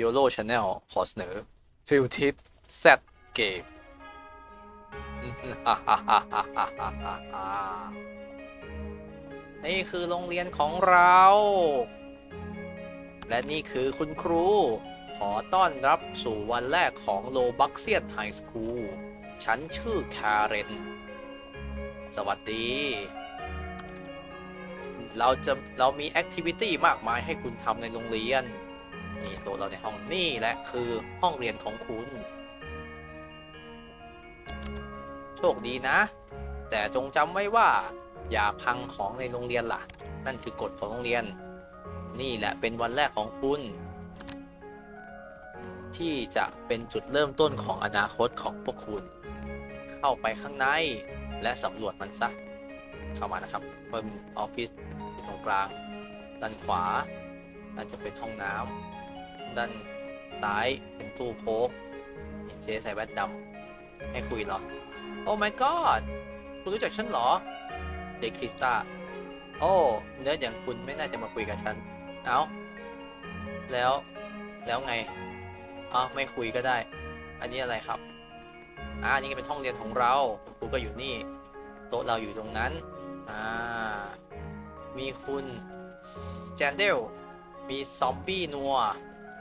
YOLO Channel ขอเสนอฟิลทิปแซดเกมนี่คือโรงเรียนของเรา และนี่คือคุณครู ขอต้อนรับสู่วันแรกของโลบักเซียนไฮสคูล ฉันชื่อคาเรน สวัสดี เราจะเรามีแอคทิวิตี้มากมายให้คุณทำในโรงเรียน นี่ตัวเราในห้องนี่แหละคือห้องเรียนของคุณ โชคดีนะ แต่จงจำไว้ว่า อย่าพังของในโรงเรียนล่ะ นั่นคือกฎของโรงเรียน นี่แหละเป็นวันแรกของคุณ ที่จะเป็นจุดเริ่มต้นของอนาคตของพวกคุณ เข้าไปข้างในและสำรวจมันซะเข้ามานะครับเพิ่มออฟฟิศอยู่ตรงกลางด้านขวาน่าจะเป็นห้องน้ำ ด้านซ้ายเป็นตู้โค้กเห็นเจ๊ใส่แว่นดำให้คุยเหรอ โอ้ my god คุณรู้จักฉันเหรอ เด็กคริสตาโอ้ เนื้ออย่างคุณไม่น่าจะมาคุยกับฉัน เอาแล้ว แล้วไงอ๋อไม่คุยก็ได้ อันนี้อะไรครับ อ่า นี่ก็เป็นห้องเรียนของเรา คุณครูก็อยู่นี่ โต๊ะเราอยู่ตรงนั้น อ่า มีคุณแจนเดล มีซอมบี้นัว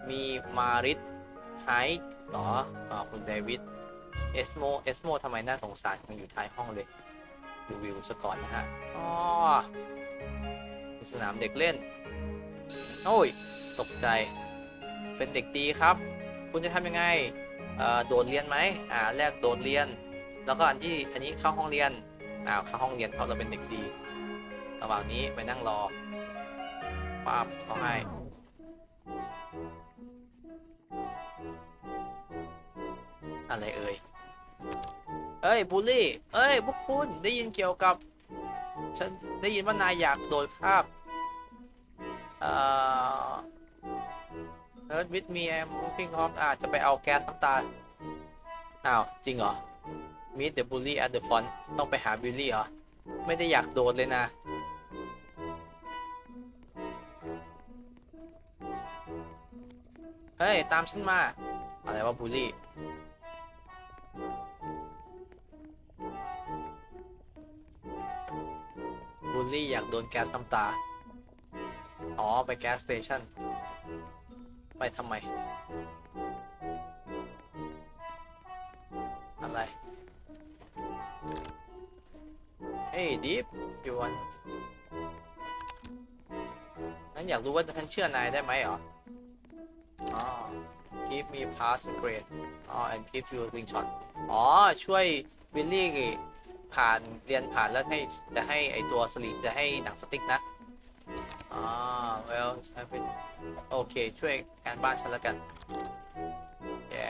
มีมาริสไฮท์หรออ่าคุณเดวิดเอสโมเอสโมทำไมน่าสงสารยังอยู่ท้ายห้องเลยดูวิวซะก่อนนะฮะอ๋อสนามเด็กเล่น โอ้ย ตกใจ เป็นเด็กดีครับ คุณจะทำยังไงโดดเรียนไหมอ่าแรกโดดเรียน แล้วก็อันที่อันนี้เข้าห้องเรียนอ้าวเข้าห้องเรียนเพราะเราเป็นเด็กดี ระหว่างนี้ไปนั่งรอป้าบเขาให้ อะไรเอ่ยเอ้ยบูลลี่ เอ้ยพวกคุณได้ยินเกี่ยวกับ ฉันได้ยินว่านายอยากโดดคาบเอ่อ Earth with me I'm moving off อาจจะไปเอาแก๊สน้ำตาลอ้าว จริงเหรอ Meet the bully at the front ต้องไปหาบิลลี่เหรอ ไม่ได้อยากโดดเลยนะเฮ้ย ตามฉันมา อะไรวะบูลลี่ ลี่อยากโดนแก๊สน้ำตา อ๋อ ไปแก๊สสเตชันไปทำไม อะไร เฮ้ยดิฟอยู่วันงั้นอยากรู้ว่าฉันเชื่อนายได้ไหมเหรอ อ๋อ give me pass grade อ๋อ and give you ring shot อ๋อ ช่วยวิลลี่ ผ่านเรียนผ่านแล้วให้จะให้ไอตัวสลีจะให้หนังสติ๊กนะอ๋อ well I've been โอเค ช่วยการบ้านฉันแล้วกันแย่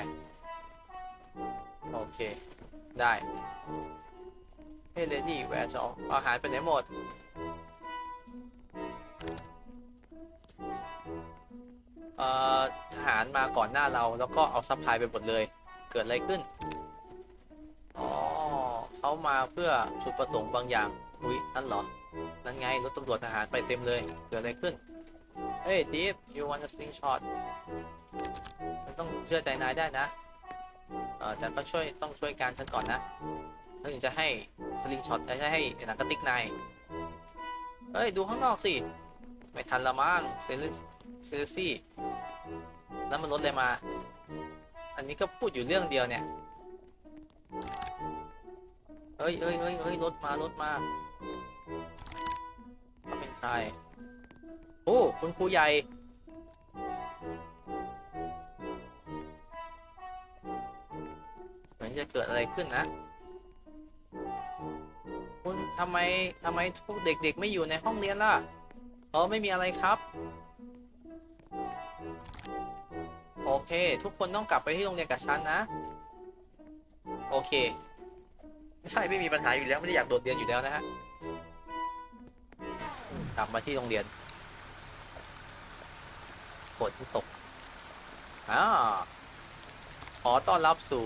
โอเค ได้เฮ้เลดี้แวร์จออาหารไปไหนหมด เอ่อทหารมาก่อนหน้าเราแล้วก็เอาซัพพลายไปหมดเลย เกิดอะไรขึ้น มาเพื่อจุดประสงค์บางอย่าง อุ๊ยนั่นเหรอ นั่นไงรถตำรวจทหารไปเต็มเลย เกิดอะไรขึ้น เฮ้ยดีฟ you want a slingshot ฉันต้องเชื่อใจนายได้นะ เออแต่ก็ช่วยต้องช่วยการฉันก่อนนะแล้วถึงจะให้สลิงช็อตจะให้หนังกระติกนาย เฮ้ย ดูข้างนอกสิ ไม่ทันละมั้งเซเลเซเลซี่แล้วมันลดอะไรมา อันนี้ก็พูดอยู่เรื่องเดียวเนี่ย ฮ้ยเฮ้ยเฮ้ยเฮ้ยรถมารถมาเขาเป็นใครโอ้คุณครูใหญ่ เหมือนจะเกิดอะไรขึ้นนะ คุณทำไมทำไมพวกเด็กๆ ไม่อยู่ในห้องเรียนล่ะเออไม่มีอะไรครับ โอเค ทุกคนต้องกลับไปที่โรงเรียนกับฉันนะ โอเค ไม่ใช่ไม่มีปัญหาอยู่แล้วไม่ได้อยากโดดเรียนอยู่แล้วนะฮะกลับมาที่โรงเรียนฝนตกอ่าขอต้อนรับสู่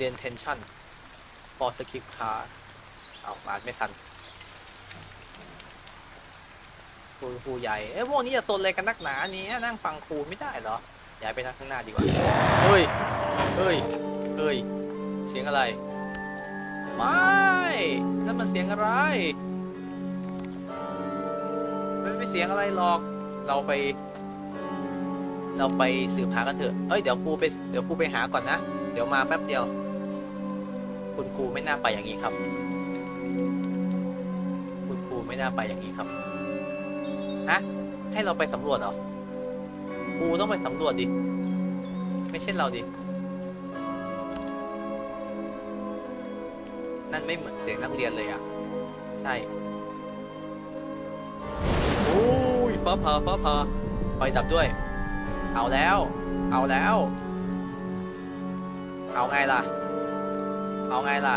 detention for skip car เอาอ่านไม่ทันครูครูใหญ่ เอ้ยพวกนี้จะตนอะไรกันนักหนาเนี่ยนั่งฟังครูไม่ได้เหรอ อย้าไปนั่งข้างหน้าดีกว่า เฮ้ย เฮ้ย เฮ้ย เสียงอะไร ไม่นั่นมันเสียงอะไร ไม่ไม่เสียงอะไรหรอก เราไป เราไปสืบหากันเถอะ เอ้ยเดี๋ยวครูไปเดี๋ยวครูไปหาก่อนนะ เดี๋ยวมาแป๊บเดียว คุณครูไม่น่าไปอย่างนี้ครับ คุณครูไม่น่าไปอย่างนี้ครับ ฮะ ให้เราไปสำรวจเหรอ ครูต้องไปสำรวจดิ ไม่ใช่เราดิ นั่นไม่เหมือนเสียงนักเรียนเลยอะ ใช่ โอ้ยฟ้าผ่าฟ้าผ่าไฟดับด้วย เอาแล้ว เอาแล้ว เอาไงล่ะ เอาไงล่ะ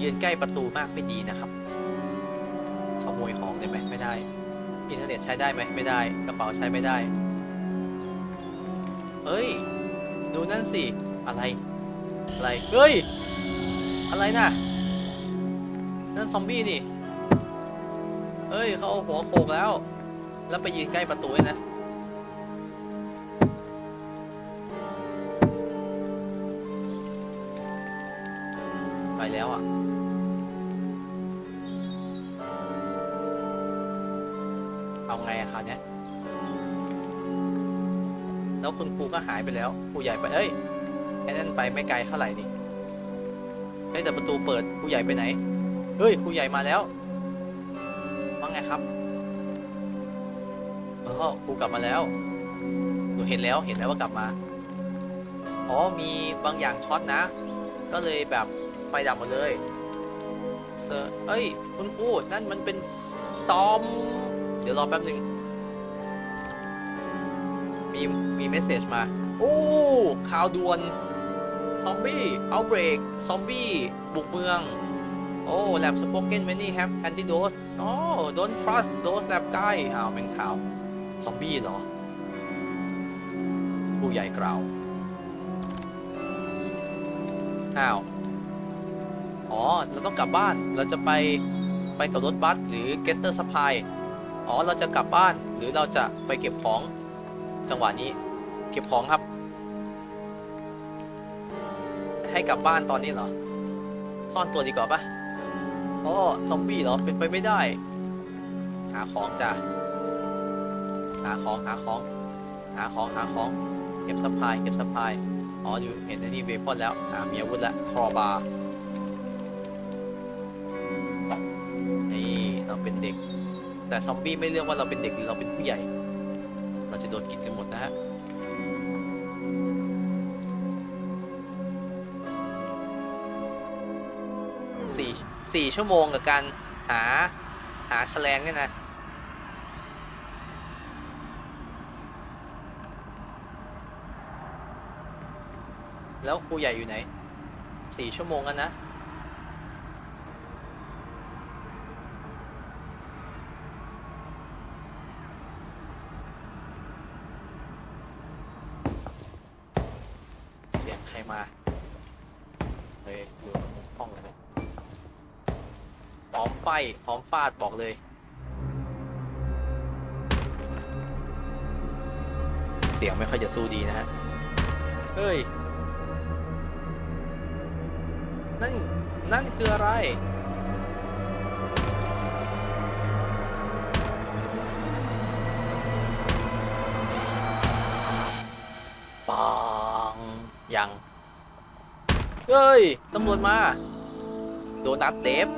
ยืนใกล้ประตูมากไม่ดีนะครับ ขโมยของได้ไหมไม่ได้ อินเทอร์เน็ตใช้ได้ไหมไม่ได้ กระเป๋าใช้ไม่ได้ เอ้ย ดูนั่นสิ อะไร อะไร เฮ้ย อะไรน่ะ นั่นซอมบี้นี่เอ้ยเขาเอาหัวโขกแล้ว แล้วไปยืนใกล้ประตูด้วยนะ ไปแล้วอะเอาไงอะคราวเนี้ยแล้วคุณครูก็หายไปแล้วครูใหญ่ไป เอ้ย ไอ้นั่นไปไม่ไกลเท่าไหร่นี่เฮ้ยแต่ประตูเปิดครูใหญ่ไปไหน เฮ้ยครูใหญ่มาแล้วว่าไงครับเออครูกลับมาแล้ว หนูเห็นแล้วเห็นแล้วว่ากลับมา อ๋อมีบางอย่างช็อตนะ ก็เลยแบบไฟดับหมดเลยเซอร์เอ้ยคุณครูนั่นมันเป็นซอม เดี๋ยวรอแป๊บหนึ่งมีมีเมสเซจมา โอ้ข่าวด่วน ซอมบี้เอาเบรกซอมบี้บุกเมือง โอ้ lab spoken many have antidote โอ้ don't trust those lab guy อ้าวเป็นข่าว ซอมบี้เหรอผู้ใหญ่กล่าว อ้าว อ๋อ เราต้องกลับบ้านเราจะไปไปกับรถบัสหรือ getter supply อ๋อ เราจะกลับบ้านหรือเราจะไปเก็บของจังหวะนี้ เก็บของครับ ให้กลับบ้านตอนนี้เหรอ ซ่อนตัวดีกว่าปะอ๋อซอมบี้เหรอ เป็นไปไม่ได้ หาของจ้ะ หาของหาของ หาของหาของ เก็บซัพพลายเก็บซัพพลาย อ๋ออยู่เห็นอันนี้เวพอนแล้ว หาเมีอาวุธแล้วครอบาร์นี่เราเป็นเด็ก แต่ซอมบี้ไม่เลือกว่าเราเป็นเด็กหรือเราเป็นผู้ใหญ่ เราจะโดนกินกันหมดนะฮะ สี่ชั่วโมงกับการหาหาแฉลงเนี่ยนะ แล้วครูใหญ่อยู่ไหนสี่ชั่วโมงกันนะ เสียงใครมาเฮ้ยอยู่ห้องเลยนะพร้อมไฟพร้ อมฟาดบอกเลย เสียงไม่ค่อยจะสู้ดีนะฮะ เฮ้ย นั่น นั่นคืออะไร ปัง ยัง เฮ้ย ตำรวจมา โดนัทเดฟ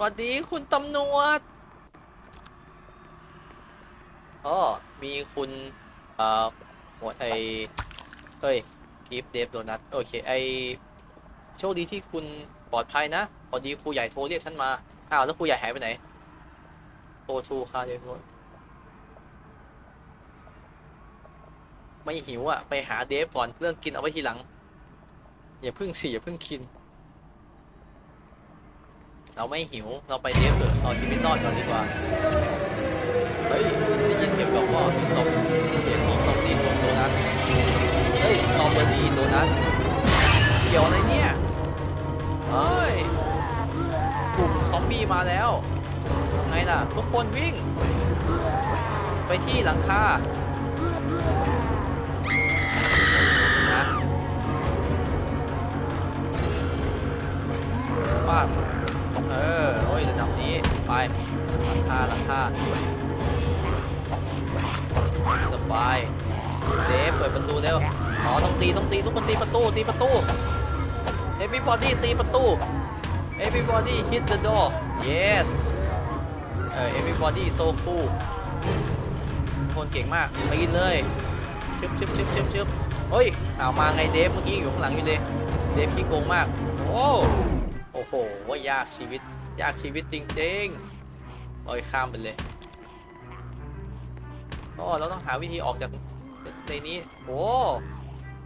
สวัสดีคุณตำรวจอ๋อมีคุณ เอ่อหัวไอเฮ้ยกิฟเดฟโดนัทโอเค ไอโชคดีที่คุณปลอดภัยนะ พอดีครูใหญ่โทรเรียกฉันมา อ้าว แล้วครูใหญ่หายไปไหนโทรทูค่ะเดฟไม่หิวอะ ไปหาเดฟก่อน เรื่องกินเอาไว้ทีหลัง อย่าเพิ่งสิอย่าเพิ่งกิน เราไม่หิว เราไปเดฟเถอะเอาชีวิตรอดก่อนดีกว่า เฮ้ยได้ยินเกี่ยวกับว่ามีสตรอเสียงของสตอเบอรี่โดนัทเฮ้ยสตรอเบอรี่โดนัทเกี่ยวอะไรเนี่ยเฮ้ยบี้มาแล้ว ไงล่ะ ทุกคนวิ่ง ไปที่หลังคานะปาด ออโอ้ยระดับนี้ไปลังคาลังคาสบายเดฟเปิดประตูเร็วอ๋อต้องตีต้องตีทุกคนตีประตูตีประตู everybody ตีประตู everybody hit the door yes เออ everybody so cool ทุกคนเก่งมากปีนเลยชึบชึบชึบชึบชึบเฮ้ยเอามาไงเดฟเมื่อกี้อยู่ข้างหลังอยู่เลยเดฟขี้โกงมากโอ้ อ้โหว่ายากชีวิต ยากชีวิตจริงๆโอ้ยข้ามไปเลยโอ้เราต้องหาวิธีออกจากในนี้โอ้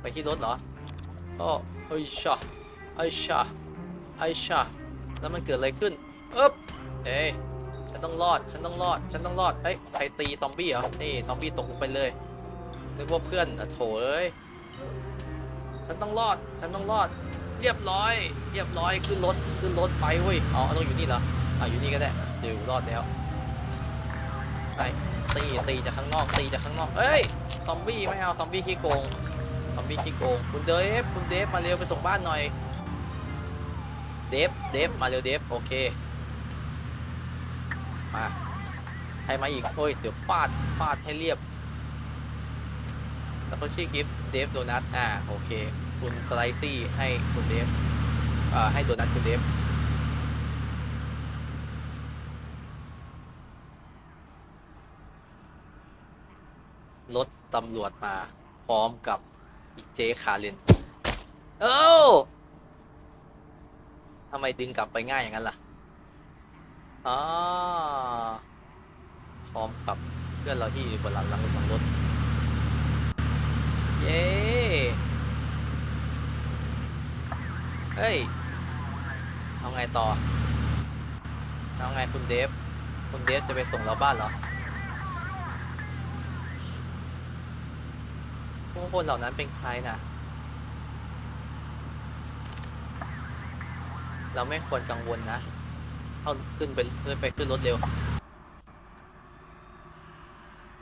ไปที่รถเหรอโอ้เฮ้ยชะไอ้ชะไอ้ชะแล้วมันเกิดอะไรขึ้นอึ๊บเอ้ยฉันต้องรอดฉันต้องรอดฉันต้องรอดเฮ้ยใครตีซอมบี้เหรอนี่ซอมบี้ตกลงไปเลยนึกว่าเพื่อนอะโถเอ้ยฉันต้องรอดฉันต้องรอด เรียบร้อย เรียบร้อยขึ้นรถขึ้นรถไปเว้ยอ๋อต้องอยู่นี่เหรออะอยู่นี่ก็ได้เดี๋ยวรอดแล้วไปตีตีจากข้างนอกตีจากข้างนอกเอ้ยซอมบี้ไม่เอาซอมบี้ขี้โกงซอมบี้ขี้โกงคุณเดฟคุณเดฟมาเร็วไปส่งบ้านหน่อย เดฟเดฟมาเร็วเดฟโอเคมาให้มาอีกโอ้ยเดี๋ยวฟาดฟาดให้เรียบแล้วก็ชื่อกิฟต์เดฟโดนัทอ่าโอเค คุณสไลซี่ให้คุณเดฟให้โดนัทคุณเดฟรถตำรวจมาพร้อมกับอีกเจคาเรนเอ้าทำไมดึงกลับไปง่ายอย่างนั้นล่ะอ๋อพร้อมกับเพื่อนเราที่อยู่บนหลังหลังหลังรถ เย้ เฮ้ย เอาไงต่อ เอาไงคุณเดฟ คุณเดฟจะไปส่งเราบ้านเหรอ พวกคนเหล่านั้นเป็นใครน่ะ เราไม่ควรกังวลนะ เอาขึ้นไปขึ้นไปขึ้นรถเร็ว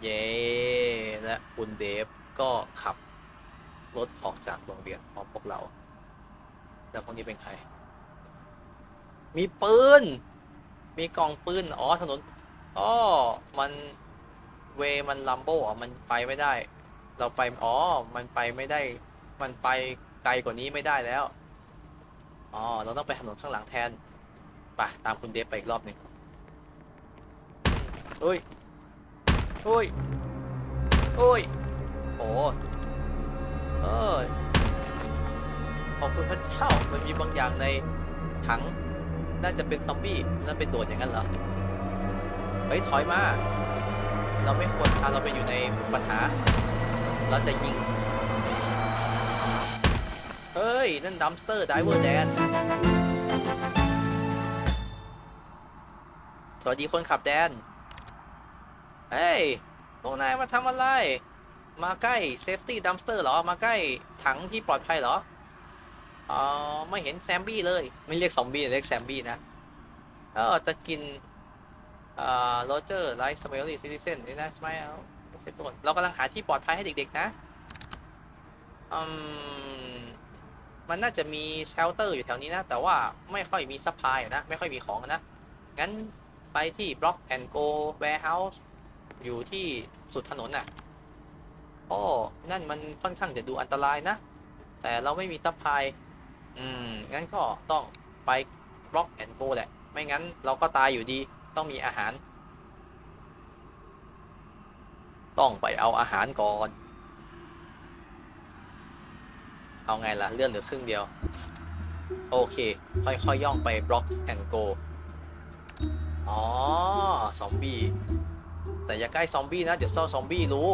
เย้และคุณเดฟก็ขับรถออกจากโรงเรียนพร้อมพวกเรา แล้วพวกนี้เป็นใคร มีปืน มีกล่องปืน อ๋อ ถนน อ๋อ มันเวมันลัมโบอ๋อ มันไปไม่ได้ เราไป อ๋อ มันไปไม่ได้ มันไปไกลกว่านี้ไม่ได้แล้ว อ๋อ เราต้องไปถนนข้างหลังแทน ไปตามคุณเดฟไปอีกรอบหนึ่งเฮ้ยเฮ้ยเฮ้ยโอ้เออ ขอบคุณพระเจ้า มันมีบางอย่างในถัง น่าจะเป็นซอมบี้แล้วเป็นโดดอย่างนั้นเหรอ เฮ้ยถอยมา เราไม่ควรพาเราไปอยู่ในปัญหา เราจะยิง เอ้ย นั่นดัมสเตอร์ไดเวอร์แดน สวัสดีคนขับแดน เฮ้ย พวกนายมาทำอะไร มาใกล้เซฟตี้ดัมสเตอร์เหรอ มาใกล้ถังที่ปลอดภัยเหรอ อ๋อไม่เห็นแซมบี้เลย ไม่เรียกซอมบี้เรียกแซมบี้นะเออจะกินอ่าโรเจอร์ไลท์สเมลลี่ซิติเซนนี่นะใช่ไหมเอาเซฟทุกคนเรากำลังหาที่ปลอดภัยให้เด็กๆนะอืมมันน่าจะมีเชลเตอร์อยู่แถวนี้นะ แต่ว่าไม่ค่อยมีซัพพลายนะ ไม่ค่อยมีของนะ งั้นไปที่ Block and Go Warehouse อยู่ที่สุดถนนน่ะโอ้นั่นมันค่อนข้างจะดูอันตรายนะ แต่เราไม่มีซัพพลาย อืม งั้นก็ต้องไป Block and Go แหละ ไม่งั้นเราก็ตายอยู่ดี ต้องมีอาหาร ต้องไปเอาอาหารก่อน เอาไงล่ะ เลื่อนเหลือครึ่งเดียว โอเค ค่อยๆยย่องไป Block and Go อ๋อ ซอมบี้ แต่อย่าใกล้ซอมบี้นะ เดี๋ยวซ่อซอมบี้รู้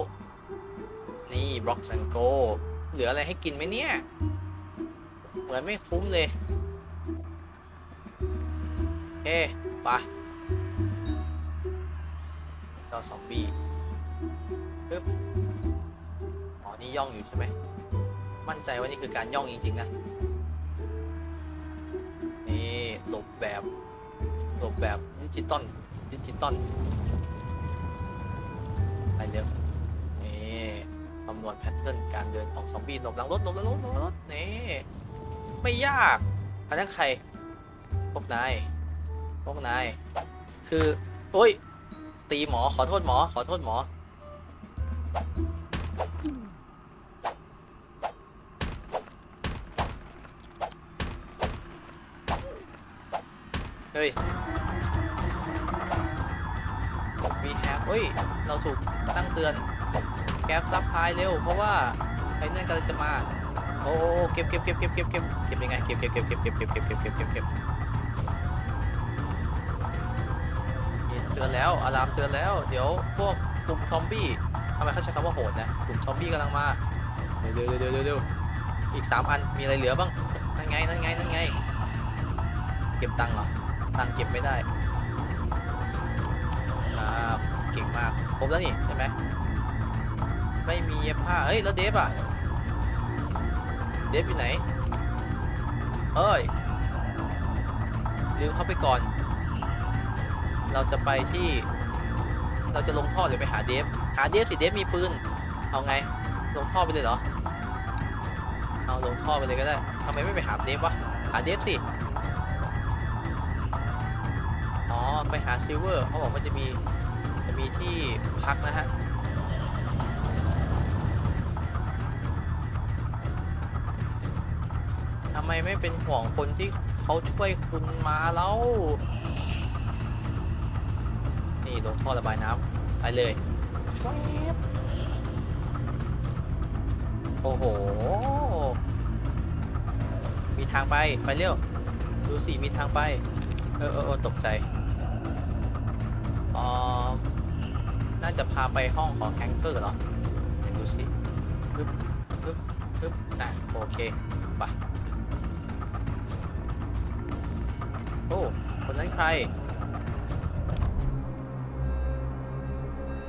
นี่ Block and Go เหลืออะไรให้กินไหมเนี่ย เหมือนไม่คุ้มเลยเฮ้ไปะเจ้าซอมบี้ปึ๊บอ๋อนี่ย่องอยู่ใช่ไหม มั่นใจว่านี่คือการย่องจริง ๆ นะ นี่หลบแบบหลบแบบดิจิตอลดิจิตอลไปเร็วนี่คำนวณแพทเทิร์นการเดินของซอมบี้หลบหลังรถหลบหลังรถหลบหลังรถนี่ ไม่ยาก อันนั้นใคร พวกนาย พวกนาย คือโอ้ย ตีหมอ ขอโทษหมอ ขอโทษหมอ เฮ้ย มีแฮปเฮ้ย เราถูกตั้งเตือน แก๊ปซับพายเร็ว เพราะว่าไอ้นั่นกำลังจะมา โอ้โอ้โอ้เก็บเก็บเก็บเก็บเก็บเก็บเก็บยังไงเก็บเก็บเก็บเก็บเก็บเก็บเก็บเก็บเก็บเก็บเก็บเตือนแล้วอะลามเตือนแล้ว เดี๋ยวพวกกลุ่มซอมบี้ทำไมเขาใช้คำว่าโหดนะกลุ่มซอมบี้กำลังมาเร็วเร็วเร็วเร็วเร็วอีกสามอันมีอะไรเหลือบ้างนั่นไงนั่นไงนั่นไง เก็บตังค์เหรอตังค์เก็บไม่ได้อ่าเก่งมากครบแล้วนี่ใช่ไหมไม่มีเย็บผ้าเฮ้ยแล้วเดฟอะ เดฟอยู่ไหน เอ้ยลืมเขาไปก่อน เราจะไปที่ เราจะลงท่อหรือไปหาเดฟ หาเดฟสิเดฟมีปืน เอาไง ลงท่อไปเลยเหรอ เอาลงท่อไปเลยก็ได้ทำไมไม่ไปหาเดฟวะ หาเดฟสิ อ๋อ ไปหาซิลเวอร์ เขาบอกว่าจะมี จะมีที่พักนะฮะ ไมไม่เป็นห่วงคนที่เขาช่วยคุณมาแล้ว นี่ลงท่อระบายน้ำไปเลย โอ้โห มีทางไป ไปเร็ว ดูสิ มีทางไป เออเออตกใจอ๋อน่าจะพาไปห้องของแฮงเกอร์เหรอดูสิปึ๊บปึ๊บปึ๊บอะโอเค นนั้นใคร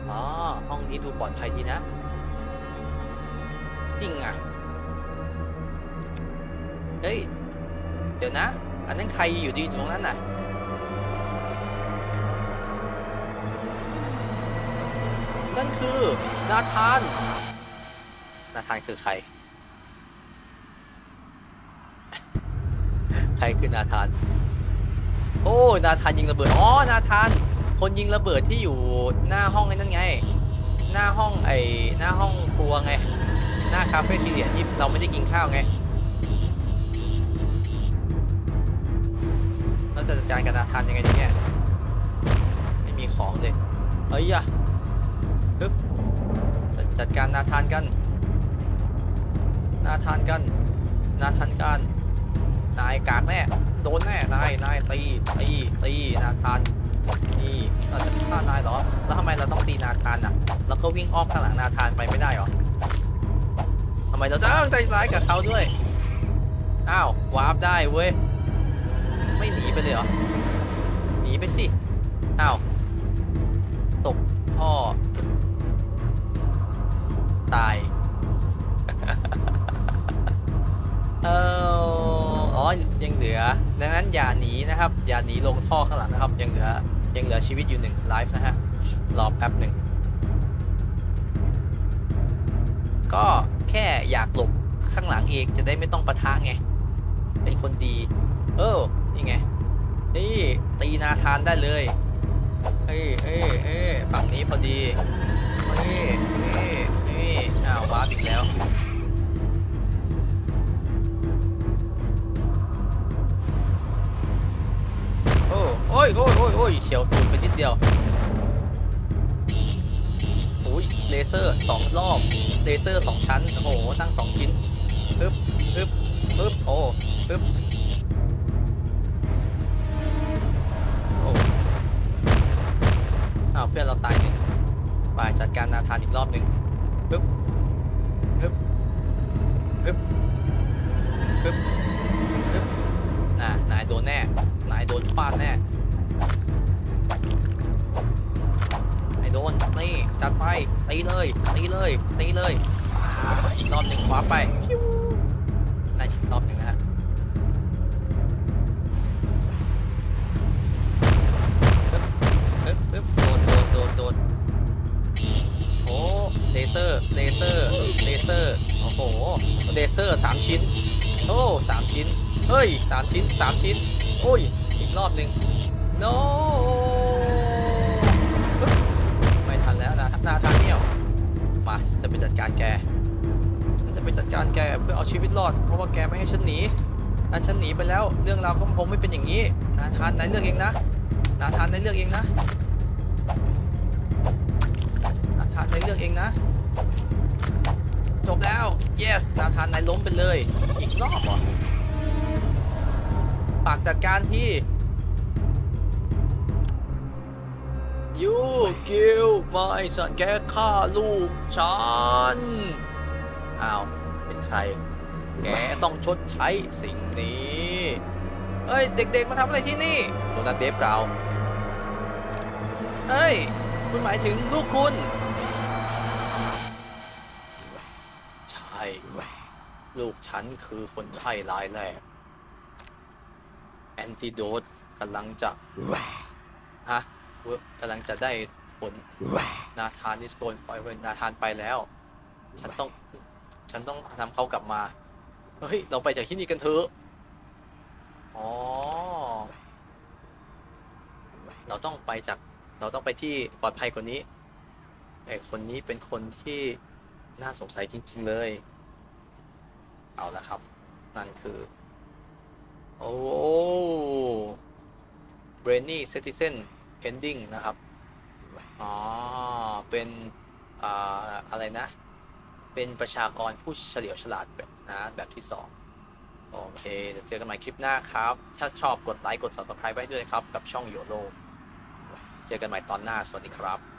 อ๋อ ห้องนี้ดูปลอดภัยดีนะ จริงอะ เฮ้ย เดี๋ยวนะ อันนั้นใครอยู่ดีตรงนั้นน่ะ นั่นคือ นาธาน นาธานคือใคร ใครคือนาธาน อ้นาธานยิงระเบิดอ๋อนาธานคนยิงระเบิดที่อยู่หน้าห้องไอ้นั่นไง หน้าห้องไอ้หน้าห้องครัวไง หน้าคาเฟ่ทีเดียที่เราไม่ได้กินข้าวไงเราจะจัดการกับนาธานยังไงดีเนี่ยไม่มีของเลยเอ้ยอะปึ๊บจัดการนาธานกัน นาธานกัน นาธานกัน นายกากแน่ โดนแน่ นาย นายตี ตี ตีนาธานนี่เราจะฆ่านายเหรอ แล้วทำไมเราต้องตีนาธานอะ แล้วก็วิ่งอ้อมข้างหลังนาธานไปไม่ได้หรอทำไมเราต้องใจร้ายกับเขาด้วย อ้าว วาร์ปได้เว้ย ไม่หนีไปเลยเหรอ หนีไปสิ อ้าว ตกท่อ ตาย เออ ยังเหลือ ดังนั้นอย่าหนีนะครับ อย่าหนีลงท่อข้างหลังนะครับ ยังเหลือยังเหลือชีวิตอยู่หนึ่งไลฟ์นะฮะรอแป๊บหนึ่งก็แค่อยากหลบข้างหลังเองจะได้ไม่ต้องปะทะไง เป็นคนดี เออนี่ไง นี่ตีนาธานได้เลยเอ้ยเอ้ยเอ้ยฝั่งนี้พอดีเอ้ยเอ้ยเอ้ยอ้าววาร์ปอีกแล้ว ยโอ้ยโอ้ยโอ้ยเฉียวตูดไปนิดเดียวโอ้ยเลเซอร์สองรอบเลเซอร์สองชั้นโอ้โหตั้งสองชิ้น เลเซอร์ เลเซอร์ เลเซอร์ โอ้โห เลเซอร์สามชิ้น โอ้สามชิ้น เฮ้ยสามชิ้นสามชิ้น โอ้ย อีกรอบหนึ่ง no ไม่ทันแล้วนะนาทานเนียวมาจะไปจัดการแกฉันจะไปจัดการแกเพื่อเอาชีวิตรอด เพราะว่าแกไม่ให้ฉันหนีนั้นฉันหนีไปแล้ว เรื่องราวก็คงไม่เป็นอย่างนี้ นาธานนายเลือกเองนะ นาธานนายเลือกเองนะ เลือกเองนะ จบแล้ว yes นาธานนายล้มไปเลย อีกรอบเหรอปากจัดการที่ you kill my son แกฆ่าลูกฉันอ้าวเป็นใคร แกต้องชดใช้สิ่งนี้เฮ้ย เด็กๆ มาทำอะไรที่นี่โดนัทเดฟเราเฮ้ย คุณหมายถึงลูกคุณ ลูกฉันคือคนไข้รายแรก แอนติโดดกำลังจะฮะกำลังจะได้ผลนาธานนิสโกนไปเว้ยนาธานไปแล้ว ฉันต้อง ฉันต้องนำเขากลับมา เฮ้ย เราไปจากที่นี่กันเถอะ อ๋อ เราต้องไปจาก เราต้องไปที่ปลอดภัยกว่านี้ไอคนนี้เป็นคนที่น่าสงสัยจริง ๆ เลย เอาละครับ นั่นคือ โอ้ Brainy Citizen Pending นะครับ อ๋อ เป็นอ่าอะไรนะ เป็นประชากรผู้เฉลียวฉลาดแบบนะแบบที่2โอเค เดี๋ยวเจอกันใหม่คลิปหน้าครับ ถ้าชอบกดไลค์ กด subscribe ไว้ด้วยนะครับ กับช่องโยโ o เจอกันใหม่ตอนหน้า สวัสดีครับ